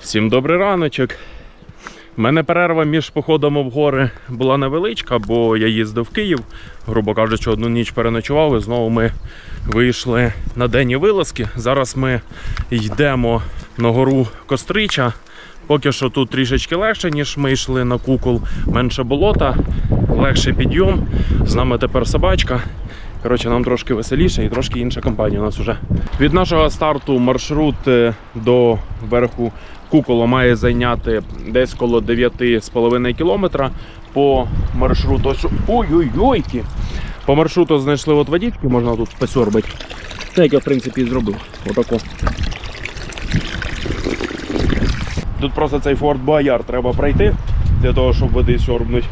Всім добрий раночок. У мене перерва між походами в гори була невеличка, бо я їздив в Київ, грубо кажучи, одну ніч переночував і знову ми вийшли на денні вилазки. Зараз ми йдемо на гору Кострича. Поки що тут трішечки легше, ніж ми йшли на кукол, менше болота, легший підйом. З нами тепер собачка. Коротше, нам трошки веселіше і трошки інша компанія у нас вже. Від нашого старту маршрут е, до верху кукола має зайняти десь коло 9,5 кілометра. По маршруту. Ой-ой-ойки! По маршруту знайшли от водички, можна тут посьорбити. Так як я в принципі і зробив. Отако. Тут просто цей Форт Бояр треба пройти для того, щоб води сьорбнуть.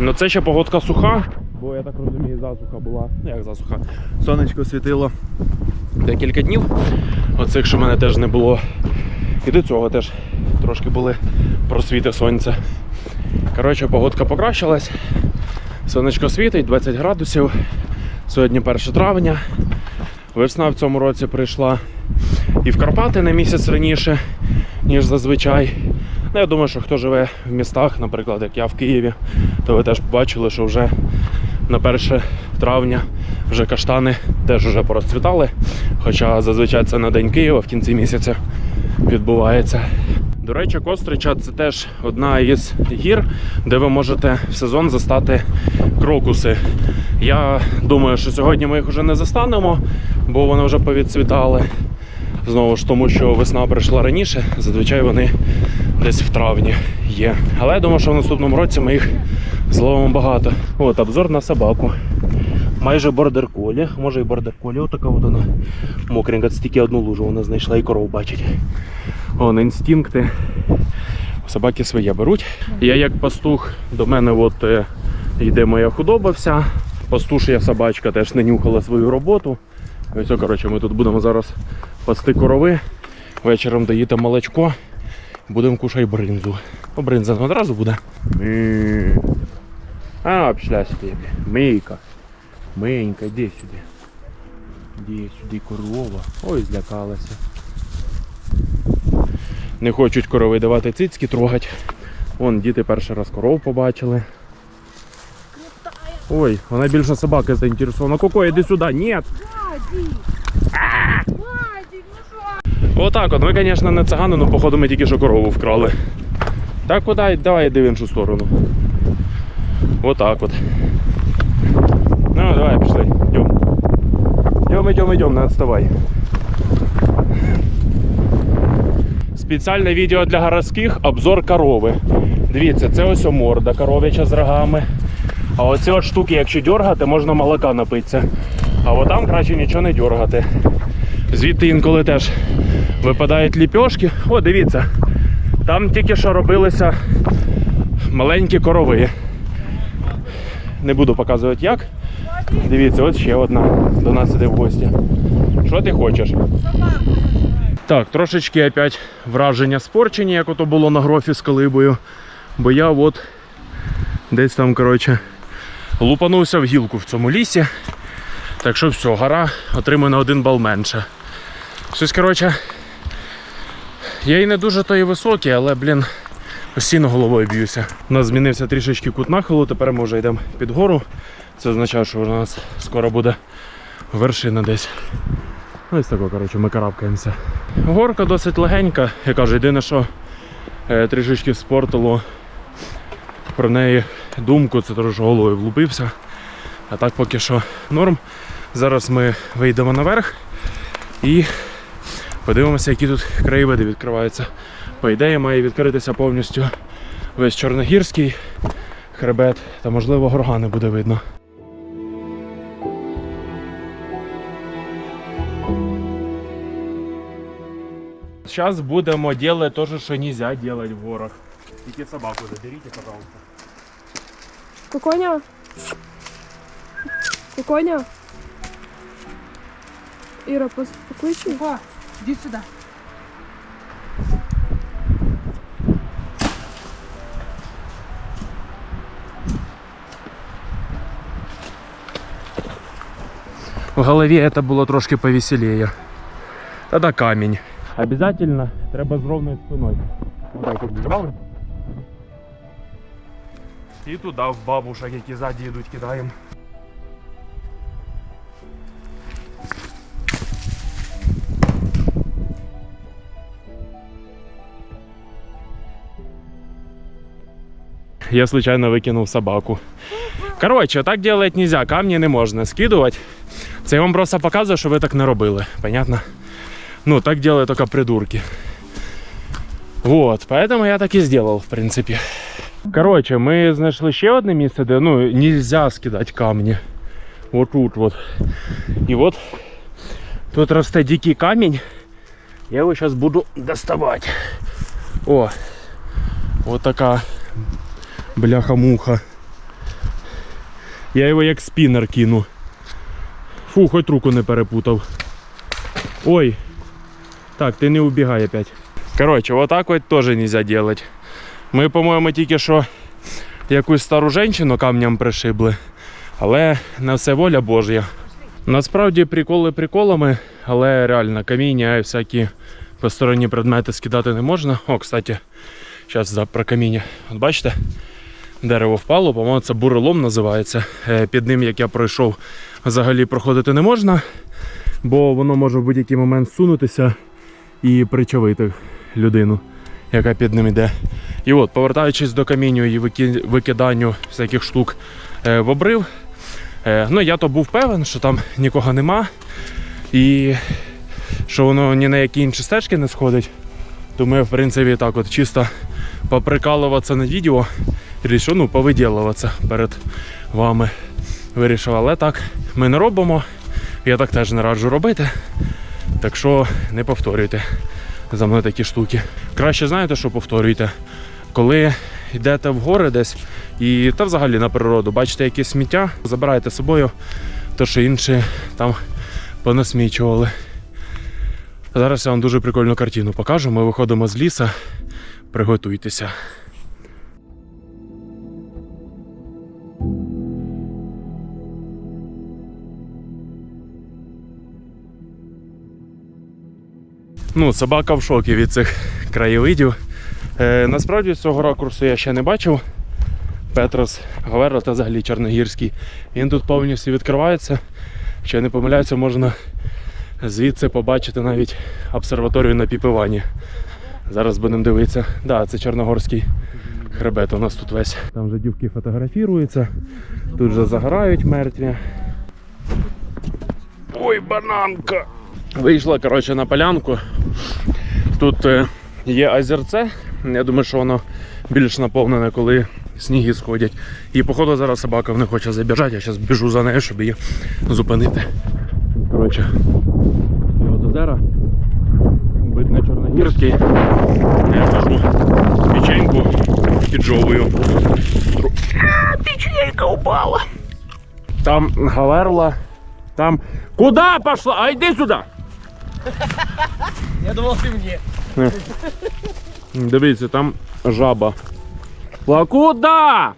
Ну це ще погодка суха, бо я так розумію, засуха була. Ну як засуха. Сонечко світило декілька днів. Оцих, що в мене теж не було. І до цього теж трошки були просвіти сонця. Коротше, погодка покращилась. Сонечко світить, 20 градусів. Сьогодні 1 травня. Весна в цьому році прийшла і в Карпати на місяць раніше, ніж зазвичай. Ну, я думаю, що хто живе в містах, наприклад, як я в Києві, то ви теж побачили, що вже на 1 травня вже каштани теж вже порозцвітали. Хоча зазвичай це на День Києва в кінці місяця відбувається. До речі, Кострича це теж одна із гір, де ви можете в сезон застати крокуси. Я думаю, що сьогодні ми їх вже не застанемо, бо вони вже повідцвітали. Знову ж тому, що весна прийшла раніше, зазвичай вони десь в травні є. Але я думаю, що в наступному році ми їх зловимо багато. От обзор на собаку. Майже бордер колі, може і бордер колі, отака от вона мокренька, це тільки одну лужу вона знайшла і коров бачить. Вон інстинкти. Собаки своє беруть. Я як пастух, до мене от е, йде моя худоба вся. Пастушя собачка теж не нюхала свою роботу. Ось, коротше, ми тут будемо зараз пасти корови. Вечором доїти молочко. Будемо кушати бринзу. Бринза одразу буде. А, пішла собі. Мийка. Мийка, іди сюди. Іди сюди корова. Ой, злякалася. Не хочуть корови давати цицьки трогати. Вон діти перший раз коров побачили. Ой, вона більше собаки заінтересована. Коко, іди сюди. Ні. Ну? Отак от. Ми, звісно, не цигани, але походу ми тільки що корову вкрали. Так, куди? Давай йди в іншу сторону. Отак от. Ну, давай, пішли. Йдем. Йдем, йдем, йдем, не відставай. Спеціальне відео для городських обзор корови. Дивіться, це ось морда коров'яча з рогами. А оці от штуки, якщо дергати, можна молока напитися. А от там краще нічого не дергати. Звідти інколи теж випадають ліпьошки. О, дивіться, там тільки що робилися маленькі корови. Не буду показувати як. Дивіться, от ще одна до нас іде в гості. Що ти хочеш? Так, трошечки опять враження спорчені, як ото було на грофі з колибою. Бо я от десь там, коротше, лупанувся в гілку в цьому лісі. Так що все, гора отримує на один бал менше. Щось, коротше, я і не дуже то і високий, але, блін, постійно головою б'юся. У нас змінився трішечки кут нахилу, тепер ми вже йдемо під гору. Це означає, що у нас скоро буде вершина десь. Ось тако, коротше, ми карабкаємося. Горка досить легенька, я кажу, єдине, що е, трішечки спортило про неї думку, це теж головою влупився. А так поки що норм. Зараз ми вийдемо наверх і подивимося, які тут краєвиди відкриваються. По ідеї має відкритися повністю весь Чорногірський хребет та, можливо, горгани буде видно. Зараз будемо робити те, що не можна робити в горах. Тільки собаку заберіть, пожалуйста. Куконя? Куконя? Іра, пос- покличе? О, иди голові це було трошки повеселіє. Тоді камінь. Обязательно треба з ровною спиною. Отак от зробили. І туди в бабушек, які ззаді йдуть, кидаємо. Я случайно викинув собаку. Коротше, так делать нельзя, камні не можна скидувати. Це я вам просто показую, що ви так не робили. Понятно? Ну, так делают только придурки. Вот, поэтому я так і зробив, в принципі. Коротше, ми знайшли ще одне місце, де ну, нельзя скидати камні. Вот тут вот. І от тут росте дикий камінь. Я його зараз буду доставати. О, вот така бляха-муха. Я його як спінер кину. Фу, хоч руку не перепутав. Ой. Так, ти не убігай опять. Коротше, вот так вот теж нельзя делать. Ми, по-моєму, тільки що якусь стару жінку камням пришибли. Але на все воля Божя. Насправді приколи приколами, але реально каміння і всякі посторонні предмети скидати не можна. О, кстати, зараз про каміння. От бачите? Дерево впало, по-моєму, це бурелом називається. Е, Під ним, як я пройшов, взагалі проходити не можна, бо воно може в будь-який момент сунутися і причавити людину, яка під ним йде. І от, повертаючись до камінню і викиданню всяких штук е, в обрив, е, ну я то був певен, що там нікого нема, і що воно ні на які інші стежки не сходить. Тому я, в принципі, так от чисто поприкалуватися на відео, вирішив, ну, повиділуватися перед вами. Вирішив, але так ми не робимо. Я так теж не раджу робити. Так що не повторюйте за мною такі штуки. Краще знаєте, що повторюйте. Коли йдете в гори десь і та взагалі на природу, бачите якесь сміття, забирайте з собою, то що інші там понасмічували. Зараз я вам дуже прикольну картину покажу. Ми виходимо з ліса. Приготуйтеся. Ну, собака в шокі від цих краєвидів. Е, насправді з цього ракурсу я ще не бачив. Петрос Гаверла та взагалі Чорногірський. Він тут повністю відкривається. Якщо не помиляюся, можна звідси побачити навіть обсерваторію на піпивані. Зараз будемо дивитися. Так, да, це Чорногорський хребет у нас тут весь. Там вже дівки фотографіруються, тут вже загорають мертві. Ой, бананка! Вийшла коротше, на полянку. Тут е, є озерце. Я думаю, що воно більш наповнене, коли сніги сходять. І походу зараз собака не хоче забіжати, я зараз біжу за нею, щоб її зупинити. Коротше, от озера. Бит на Чорногірський. Я кажу печеньку піджовую. А, Печенька упала. Там Гаверла. Там. Куда пошла? А йди сюди! Я думал, ты мне. Дивіться, там жаба. А?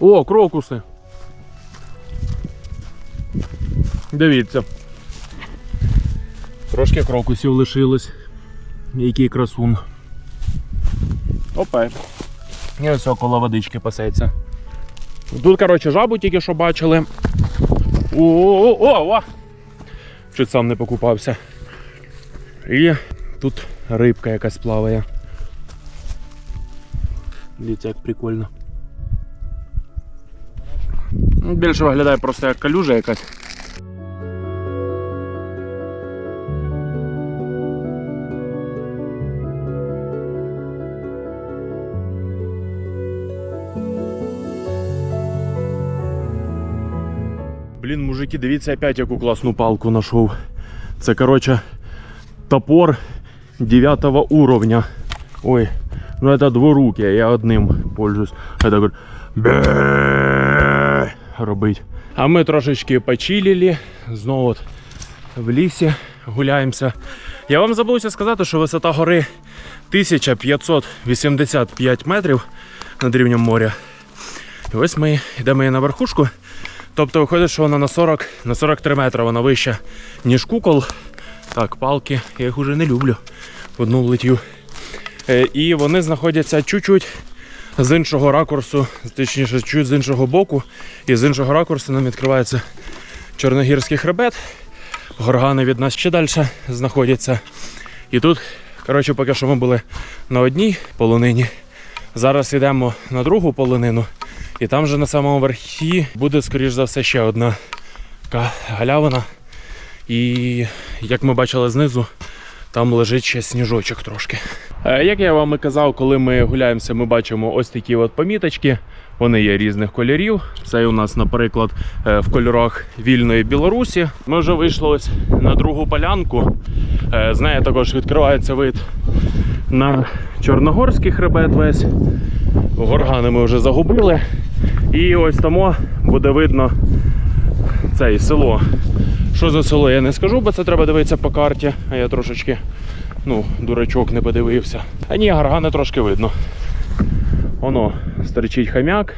О, крокуси. Дивіться. Трошки крокусів лишилось. Який красун. Опа. І ось около водички пасеться. Тут, коротше, жабу тільки що бачили. О-о-о! Чуть сам не покупався. І тут рибка якась плаває. Дивіться, як прикольно. Більше виглядає просто як калюжа якась. Мужики, дивіться опять яку класну палку знайшов. Це, коротше, топор 9 уровня. Ой, ну это двурукие, я одним пользуюсь. Это говорю, робить. А ми трошечки почилили, знову от в лісі гуляємося. Я вам забувся сказати, що висота гори 1585 метрів над рівнем моря. І ось ми йдемо на верхушку. Тобто виходить, що вона на 40, на 43 метри вона вища, ніж кукол. Так, палки, я їх уже не люблю. В одну влетів. Е, І вони знаходяться чуть-чуть з іншого ракурсу, точніше, чуть з іншого боку. І з іншого ракурсу нам відкривається Чорногірський хребет. Горгани від нас ще далі знаходяться. І тут, коротше, поки що ми були на одній полонині. Зараз йдемо на другу полонину. І там же на самому верхі буде, скоріш за все, ще одна така галявина. І як ми бачили знизу, там лежить ще сніжочок трошки. Е, Як я вам і казав, коли ми гуляємося, ми бачимо ось такі от поміточки. Вони є різних кольорів. Це у нас, наприклад, е, в кольорах вільної Білорусі. Ми вже вийшли ось на другу полянку. Е, З неї також відкривається вид на Чорногорський хребет весь. Горгани ми вже загубили. І ось тому буде видно це село. Що за село, я не скажу, бо це треба дивитися по карті, а я трошечки, ну, дурачок не подивився. А ні, гаргани трошки видно. Воно стерчить хам'як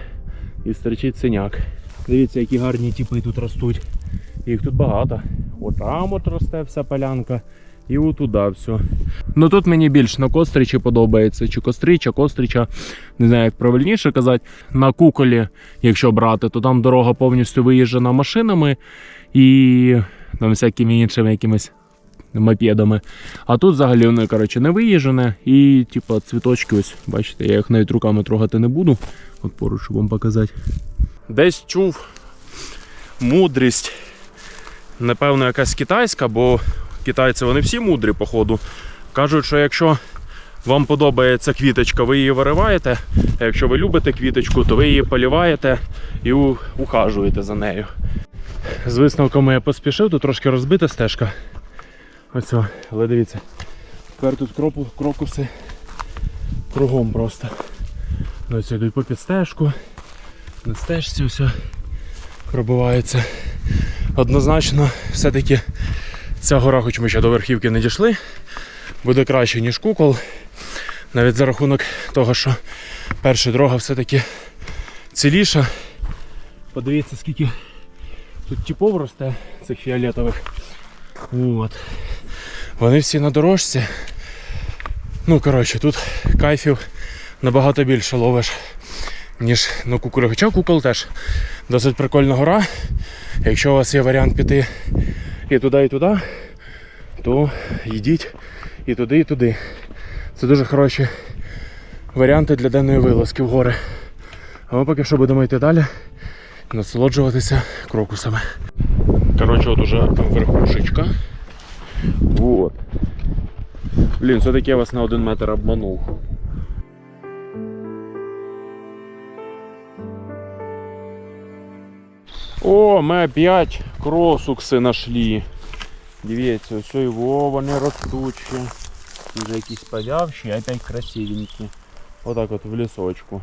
і стерчить синяк. Дивіться, які гарні тіпи тут ростуть. Їх тут багато. Отам от росте вся полянка. І отуда все. Ну тут мені більш на костричі подобається, чи кострича, кострича, не знаю, як правильніше казати. На куколі, якщо брати, то там дорога повністю виїжджена машинами і там всякими іншими якимись мопедами. А тут взагалі воно, коротше, не виїжджене. І, типу, цвіточки, ось, бачите, я їх навіть руками трогати не буду. От поруч, щоб вам показати. Десь чув мудрість. Напевно, якась китайська, бо китайці вони всі мудрі, походу. Кажуть, що якщо вам подобається квіточка, ви її вириваєте. А якщо ви любите квіточку, то ви її поліваєте і ухажуєте за нею. З висновками я поспішив, тут трошки розбита стежка. Ось, але дивіться. Тепер тут кропу, крокуси кругом просто. Ну, Ось йдуть по підстежку. На стежці все пробивається. Однозначно, все-таки ця гора, хоч ми ще до верхівки не дійшли, буде краще, ніж кукол. Навіть за рахунок того, що перша дорога все-таки ціліша. Подивіться, скільки тут типов росте цих фіолетових. От. Вони всі на дорожці. Ну, коротше, тут кайфів набагато більше ловиш, ніж на куколі. Хоча кукол теж досить прикольна гора. Якщо у вас є варіант піти і туди, і туди, то йдіть і туди, і туди. Це дуже хороші варіанти для денної вилазки в гори. А ми поки що будемо йти далі, насолоджуватися крокусами. Коротше, от уже верхушечка. Вот. Блін, все-таки я вас на один метр обманув. О, ми опять кросукси нашли. Дивіться, ось його вони ростучі. Вже якісь повявші, опять красивенькі. Отак от в лісочку.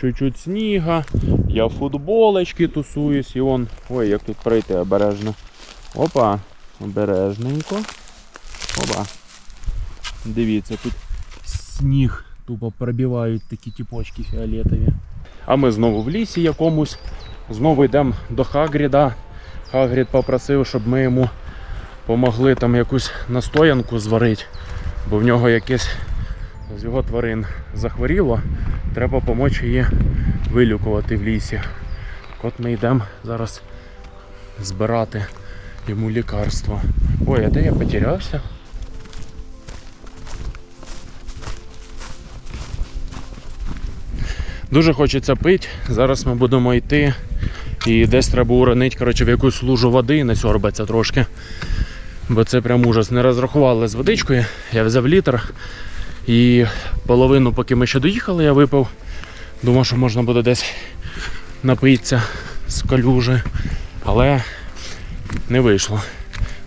Чуть-чуть сніга, я в футболочці тусуюсь і он. Ой, як тут пройти обережно. Опа, обережненько. Опа. Дивіться, тут сніг тупо пробивають такі тіпочки фіолетові. А ми знову в лісі якомусь. Знову йдемо до Хагріда. Хагрід попросив, щоб ми йому помогли там якусь настоянку зварити, бо в нього якесь з його тварин захворіло. Треба допомогти її вилікувати в лісі. От ми йдемо зараз збирати йому лікарство. Ой, а де я потерявся? Дуже хочеться пити. Зараз ми будемо йти і десь треба уронити коротше, в якусь лужу води і насьорбаться трошки. Бо це прям ужас. Не розрахували з водичкою. Я взяв літр і половину, поки ми ще доїхали, я випив. Думав, що можна буде десь напитися з калюжі, але не вийшло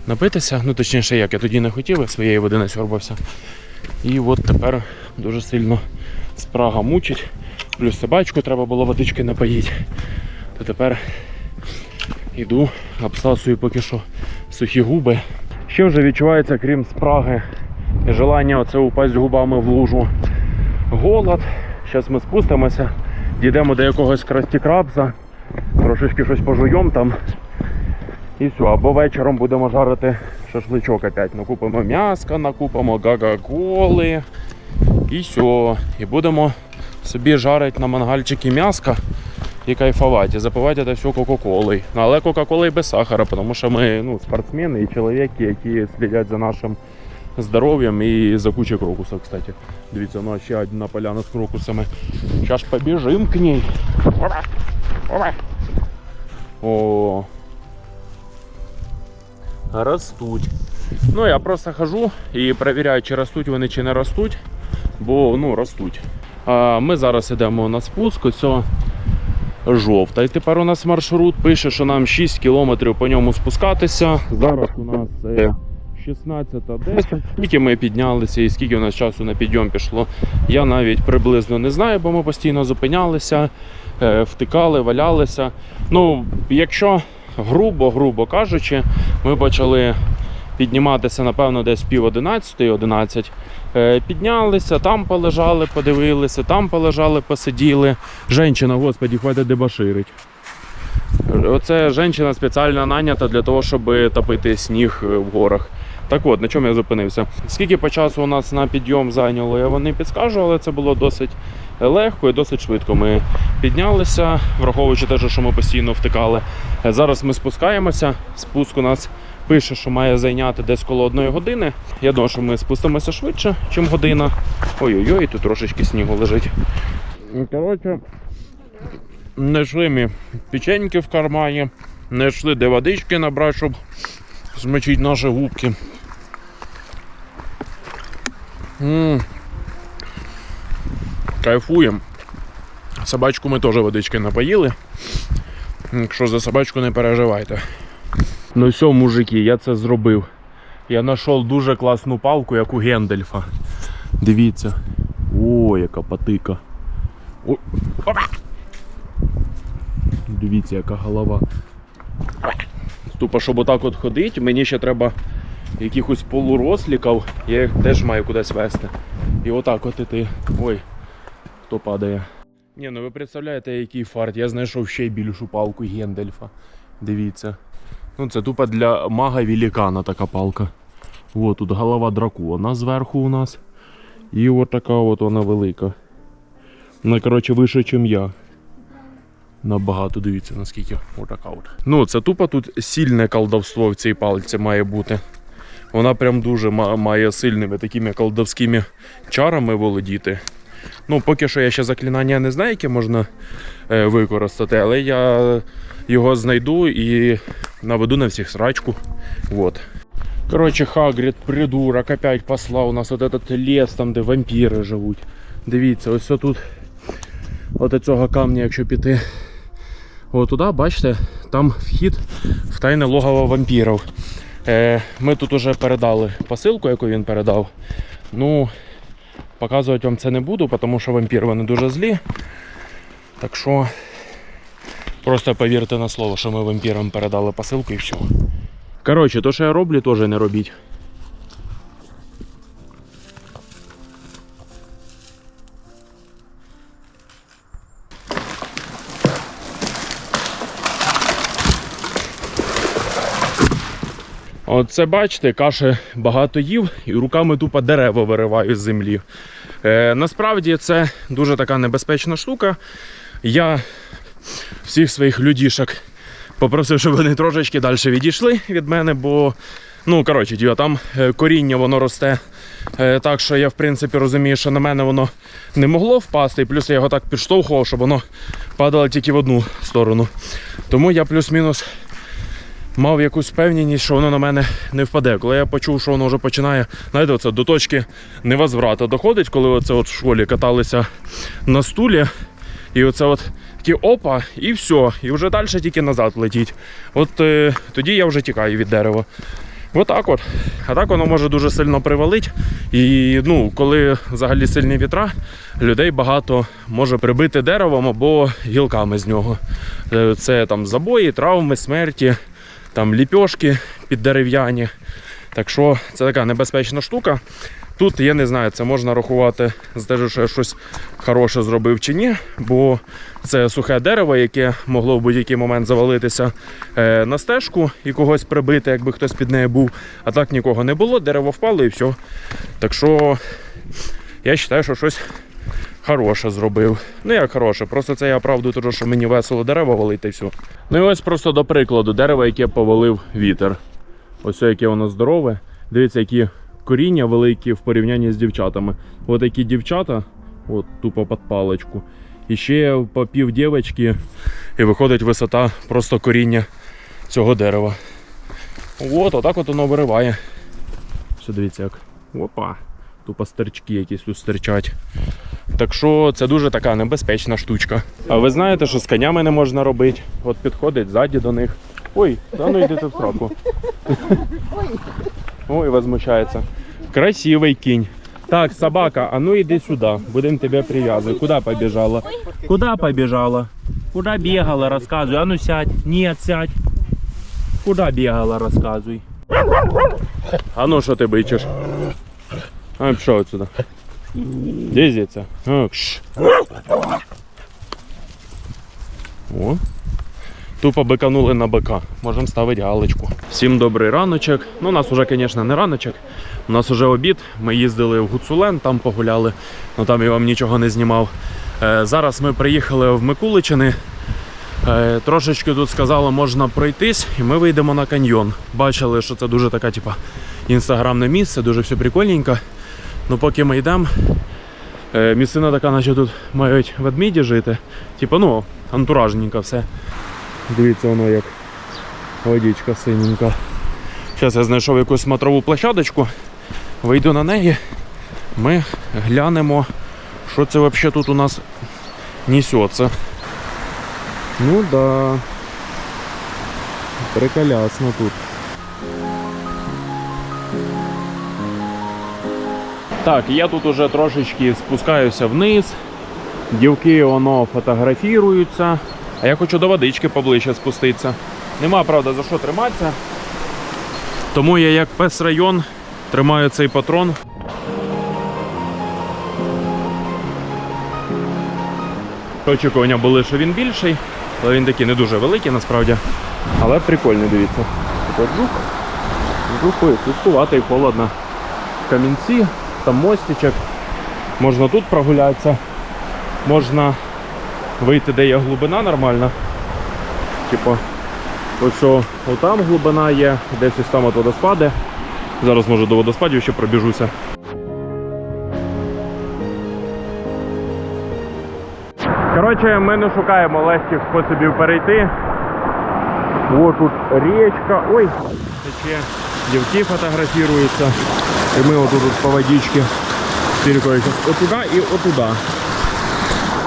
напитися. Ну точніше як, я тоді не хотів, я своєї води насьорбався. І от тепер дуже сильно спрага мучить. Плюс собачку треба було водички напоїти. То тепер йду, обсасую поки що сухі губи. Що вже відчувається, крім спраги і желання оце упасть губами в лужу. Голод. Зараз ми спустимося, дійдемо до якогось красті крабза, Трошечки щось пожуємо там. І все, або вечором будемо жарити шашличок опять. Накупимо м'яска, накупимо гага-коли. І все. І будемо собі жарити на мангальчики м'яска і кайфувати. І запивати це все Кока-Колою. Ну, але Кока-Кола без сахара, тому що ми ну, спортсмени і чоловіки, які слідять за нашим здоров'ям і за кучей крокусів, кстати. Дивіться, ну ще одна поляна з крокусами. Зараз побіжимо к опа. О. Ростуть. Ну, я просто хожу і перевіряю, чи ростуть вони, чи не ростуть. Бо ну, ростуть. Ми зараз йдемо на спуск. Ось жовта. І тепер у нас маршрут. Пише, що нам 6 кілометрів по ньому спускатися. Зараз у нас е, 16.10. Скільки ми піднялися і скільки у нас часу на підйом пішло, я навіть приблизно не знаю, бо ми постійно зупинялися, е, втикали, валялися. Ну, Якщо грубо, грубо кажучи, ми почали підніматися, напевно, десь пів 11, 11. Піднялися, там полежали, подивилися, там полежали, посиділи. Женщина, господі, хватить дебаширить. Оце жінка спеціально нанята для того, щоб топити сніг е, в горах. Так от, на чому я зупинився? Скільки по часу у нас на підйом зайняло, я не підскажу, але це було досить легко і досить швидко. Ми піднялися, враховуючи те, що ми постійно втикали. Е, Зараз ми спускаємося. Спуск у нас пише, що має зайняти десь коло одної години. Я думаю, що ми спустимося швидше, ніж година. Ой-ой-ой, тут трошечки снігу лежить. Коротше, Знайшли ми печеньки в кармані, знайшли де водички набрати, щоб змочити наші губки. м Кайфуємо. Собачку ми теж водички напоїли. Якщо за собачку не переживайте. Ну все, мужики, я це зробив. Я знайшов дуже класну палку, як у Гендельфа. Дивіться. О, яка патика. О, опа! Дивіться, яка голова. Тупо, щоб отак от ходить, мені ще треба якихось полуросліків, я їх теж маю кудись вести. І отак от іти. Ой, хто падає. Ні, ну ви представляєте, який фарт. Я знайшов ще більшу палку Гендельфа. Дивіться. Ну це тупо для мага великана така палка. О, тут голова дракона зверху у нас. І от така от вона велика. Вона, коротше, вище, ніж я. Набагато дивіться, наскільки отака от. Ну, це тупо тут сильне колдовство в цій палці має бути. Вона прям дуже має сильними такими колдовськими чарами володіти. Ну, поки що я ще заклинання не знаю, яке можна е, використати, але я його знайду і наведу на всіх срачку. Вот. Коротше, Хагрід, придурок, опять послав у нас от этот ліс, там, де вампіри живуть. Дивіться, ось тут от цього камня, якщо піти от туди, бачите, там вхід в тайне логово вампірів. Е, ми тут уже передали посилку, яку він передав. Ну, показувати вам це не буду, тому що вампіри вони дуже злі. Так що просто повірте на слово, що ми вампірам передали посилку і все. Коротше, то, що я роблю, теж не робіть. Оце бачите, каші багато їв і руками тупо дерева вириваю з землі. Е, насправді це дуже така небезпечна штука. Я всіх своїх людішок попросив, щоб вони трошечки далі відійшли від мене, бо ну коротше, там е, коріння воно росте. е, Так що я в принципі розумію, що на мене воно не могло впасти, і плюс я його так підштовхував, щоб воно падало тільки в одну сторону. Тому я плюс-мінус мав якусь впевненість, що воно на мене не впаде. Коли я почув, що воно вже починає, знаєте, оце до точки невозврату доходить, коли оце от в школі каталися на стулі, і оце от такі опа, і все, і вже далі тільки назад летіть. От е, тоді я вже тікаю від дерева. Отак от. А так воно може дуже сильно привалить. І ну, коли взагалі сильні вітра, людей багато може прибити деревом або гілками з нього. Е, Це там забої, травми, смерті, там ліпьошки піддерев'яні. Так що це така небезпечна штука. Тут я не знаю, це можна рахувати за те, що я щось хороше зробив чи ні, бо це сухе дерево, яке могло в будь-який момент завалитися е, на стежку і когось прибити, якби хтось під нею був. А так нікого не було, дерево впало і все. Так що я вважаю, що щось хороше зробив. Ну як хороше, просто це я оправдую того, що мені весело дерева валити і все. Ну і ось просто до прикладу, дерево, яке повалив вітер. Ось яке воно здорове. Дивіться, які коріння великі в порівнянні з дівчатами. От такі дівчата, от тупо під паличку. І ще по пів дівчатки, і виходить висота просто коріння цього дерева. От, отак от воно вириває. Все дивіться як. Опа. Тупо стерчки якісь тут стирчать. Так що це дуже така небезпечна штучка. А ви знаєте, що з конями не можна робити? От підходить ззаді до них. Ой, та ну йдете в сраку. Ой, возмущается. Красивый кинь. Так, собака, а ну иди сюда. Будем тебя привязывать. Куда побежала? Куда побежала? Куда бегала, рассказывай. А ну сядь. Нет, сядь. Куда бегала, рассказывай. А ну що ти бичиш? А пішов отсюда. Де зіця? А. О. Тупо биканули на бика. Можемо ставити галочку. Всім добрий раночок. Ну, у нас вже, звісно, не раночок. У нас вже обід. Ми їздили в Гуцулен, там погуляли, ну там я вам нічого не знімав. Е, зараз ми приїхали в Микуличини. Е, трошечки тут сказали, можна пройтись, і ми вийдемо на каньйон. Бачили, що це дуже така, типа, інстаграмне місце, дуже все прикольненько. Ну, поки ми йдемо, е, місцина така, наче тут мають ведмеді жити. Типа, ну, антуражненько все. Дивіться воно як водичка синенька. Зараз я знайшов якусь смотрову площадочку, вийду на неї. Ми глянемо, що це взагалі тут у нас несеться. Ну да. Приколясно тут. Так, я тут уже трошечки спускаюся вниз. Дівки воно фотографіруються. А я хочу до водички поближче спуститися. Нема, правда, за що триматися. Тому я як пес район тримаю цей патрон. Очікування були, що він більший, але він такий не дуже великий насправді. Але прикольний, дивіться. Тут жук. Жук слідкувати холодно. Камінці, там мостичок. Можна тут прогулятися. Можна вийти, де є глибина нормальна. Типу, ось там глибина є, десь ось там от водоспади. Зараз може до водоспадів ще пробіжуся. Коротше, ми не шукаємо легких способів перейти. О, тут річка. Ой, тече. Дівки фотографіруються. І ми отут по водичці. Тільки отуда і отуда.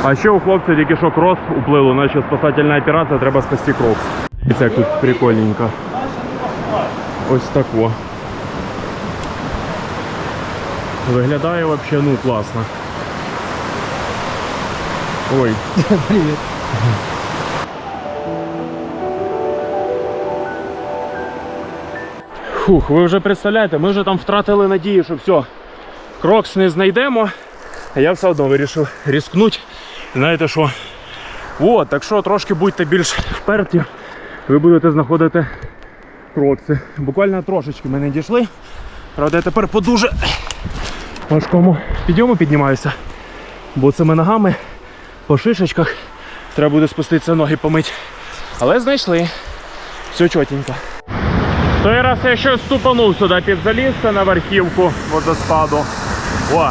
А ще у хлопця тільки що крос уплило, наче спасательна операція, треба спасти крос. І це тут прикольненько. Ось тако. Виглядає взагалі ну класно. Ой. Привет. Фух, ви вже представляєте, ми вже там втратили надію, що все, крокс не знайдемо. А я все одно вирішив різкнути. Знаєте що? От, так що трошки будьте більш вперті, ви будете знаходити крокси. Буквально трошечки ми не дійшли. Правда, я тепер по дуже важкому підйому піднімаюся. Бо цими ногами по шишечках треба буде спуститися ноги помити. Але знайшли. Все чотенько. Той раз я ще ступанув сюди під залізти на верхівку водоспаду. О!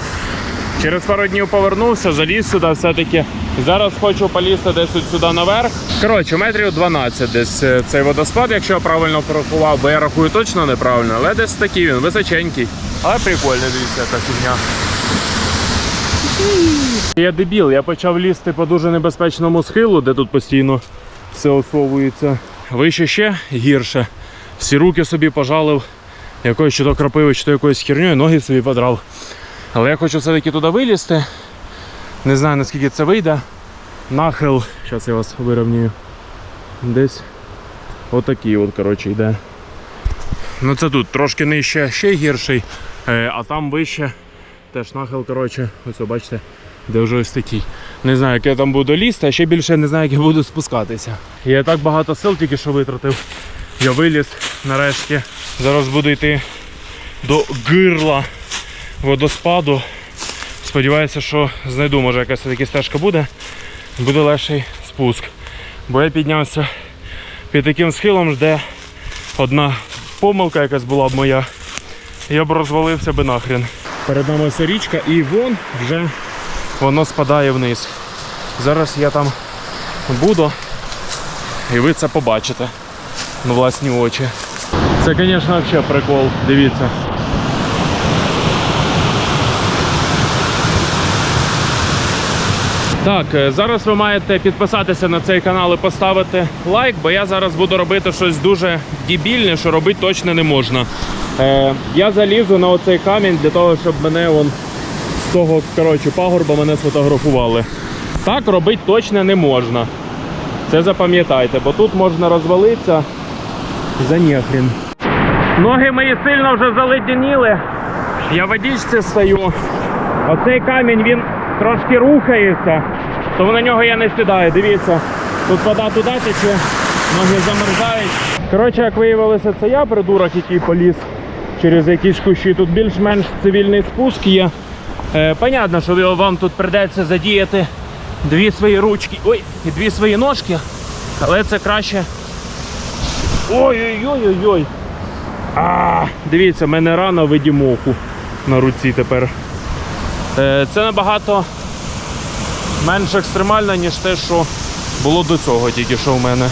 Через пару днів повернувся, заліз сюди все-таки. Зараз хочу полізти десь от сюди наверх. Коротше, метрів 12 десь е, цей водоспад, якщо я правильно порахував, бо я рахую точно неправильно, але десь такий він височенький. Але прикольний, дивіться, яка фігня. Я дебіл, я почав лізти по дуже небезпечному схилу, де тут постійно все осовується. Вище ще гірше. Всі руки собі пожалив якоюсь чи то крапивою, чи то якоюсь херньою, ноги собі подрав. Але я хочу все-таки туди вилізти. Не знаю наскільки це вийде. Нахил, зараз я вас вирівнюю. Десь отакий от, коротше, йде. Ну це тут трошки нижче ще гірший, е, а там вище теж нахил, коротше, ось бачите, де вже ось такий. Не знаю, як я там буду лізти, а ще більше не знаю, як я буду спускатися. Я так багато сил тільки що витратив. Я виліз нарешті. Зараз буду йти до гирла водоспаду. Сподіваюся, що знайду, може якась таки стежка буде. Буде легший спуск. Бо я піднявся під таким схилом, де одна помилка якась була б моя. Я б розвалився би нахрен. Перед нами ось річка і вон вже воно спадає вниз. Зараз я там буду і ви це побачите на власні очі. Це, звісно, взагалі прикол. Дивіться. Так, е, зараз ви маєте підписатися на цей канал і поставити лайк, бо я зараз буду робити щось дуже дебільне, що робити точно не можна. Е, я залізу на оцей камінь для того, щоб мене вон з того коротше, пагорба мене сфотографували. Так робити точно не можна. Це запам'ятайте, бо тут можна розвалитися за ніхрін. Ноги мої сильно вже заледяніли. Я в водичці стою. Оцей камінь він трошки рухається, тому на нього я не сідаю. Дивіться, тут вода туди тече, ноги замерзають. Коротше, як виявилося, це я придурок, який поліз через якісь кущі. Тут більш-менш цивільний спуск є. Е, понятно, що вам тут прийдеться задіяти дві свої ручки, ой, і дві свої ножки, але це краще. Ой-ой-ой-ой-ой. Дивіться, в мене рана в відімоку на руці тепер. Е, Це набагато менш екстремально, ніж те, що було до цього, тільки що в мене.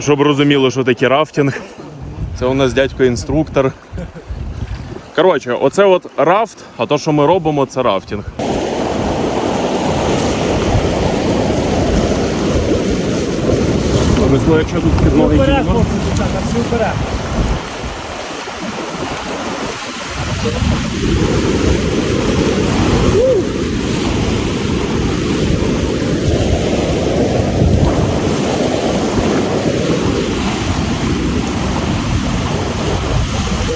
Щоб розуміло, що таке рафтинг. Це у нас дядько інструктор. Коротше, оце от рафт, а то, що ми робимо, це рафтинг. Повезло, якщо тут під ноги кільно.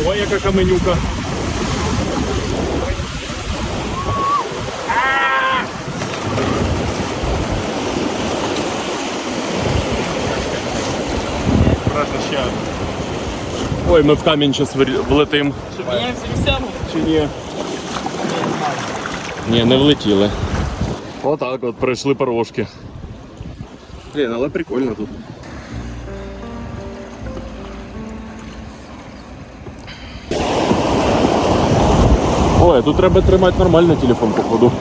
Ой, яка каменюка. Страшно ще. Ой, ми в камінь зараз влетим. Чи ні? Ні, не влетіли. Отак от пройшли порожки. Блін, але прикольно тут. Ой, тут треба тримати нормально телефон, походу.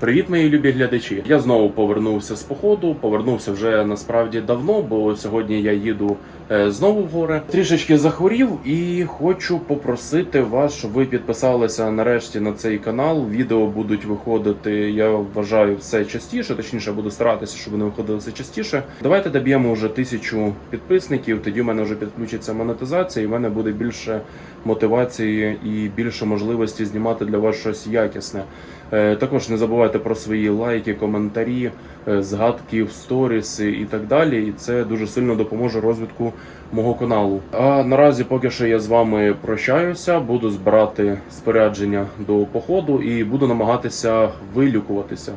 Привіт, мої любі глядачі. Я знову повернувся з походу. Повернувся вже насправді давно, бо сьогодні я їду е, знову в гори. Трішечки захворів і хочу попросити вас, щоб ви підписалися нарешті на цей канал. Відео будуть виходити. Я вважаю все частіше. Точніше, буду старатися, щоб вони виходили все частіше. Давайте доб'ємо вже тисячу підписників. Тоді в мене вже підключиться монетизація, і в мене буде більше мотивації і більше можливості знімати для вас щось якісне. Е, Також не забувайте про свої лайки, коментарі, е, згадки в сторіс і так далі. І це дуже сильно допоможе розвитку мого каналу. А наразі, поки що я з вами прощаюся, буду збирати спорядження до походу і буду намагатися вилікуватися.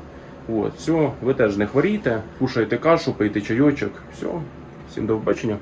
От, все, ви теж не хворійте, кушайте кашу, пийте чайочок. Все, всім до побачення.